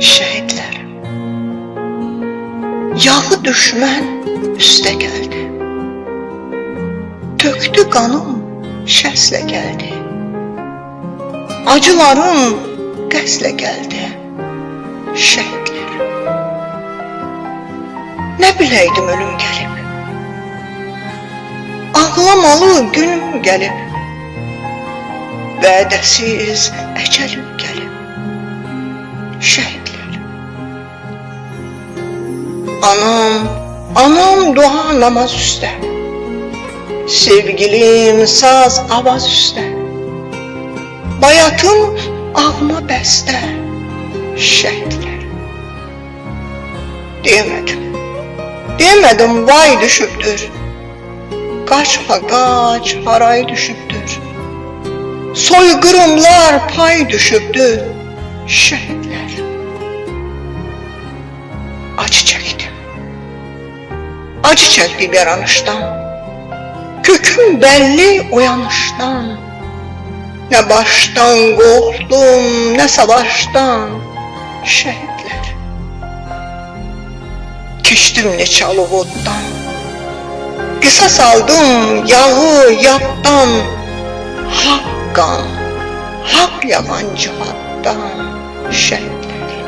şehitler. Yağı düşmən üstə gəldi. Tökdü qanım şəslə gəldi. Acılarım qəslə gəldi. Şəhidlər. Nə biləydim ölüm gəlib. Ağlamalı günüm gəlib. Vədəsiz əcəlim gəlib. Şəhidlər. Anam, anam dua namaz üstə. Sevgilim saz avaz üstə. Bayatım ağma bəstə. Şəhidlər. Demədim. Demədim vay düşübdür. Qaçma qaç haray düşübdür. Soyqırımlar pay düşübdür. Şəhidlər. Acı çəkdim yaranışdan. Köküm bəlli oyanışdan. Nə başdan qorxdum, nə savaşdan. Şəhidlər. Keçdim neçə alovoddan. Qisas aldım yağı yaddan. Haqqan, haqq yaman cihaddan. Şəhidlər.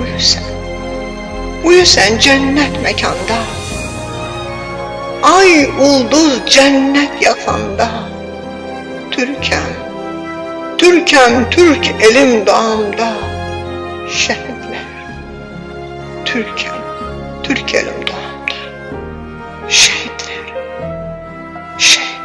Uyu sən. Uyu sən cənnət məkanda. Ay ulduz cənnət yaxanda. Türkəm, Türkəm, Türk elim dağımda. Şəhidlər. Türkəm, Türk elim dağımda. Şəhidlər. Şəhid.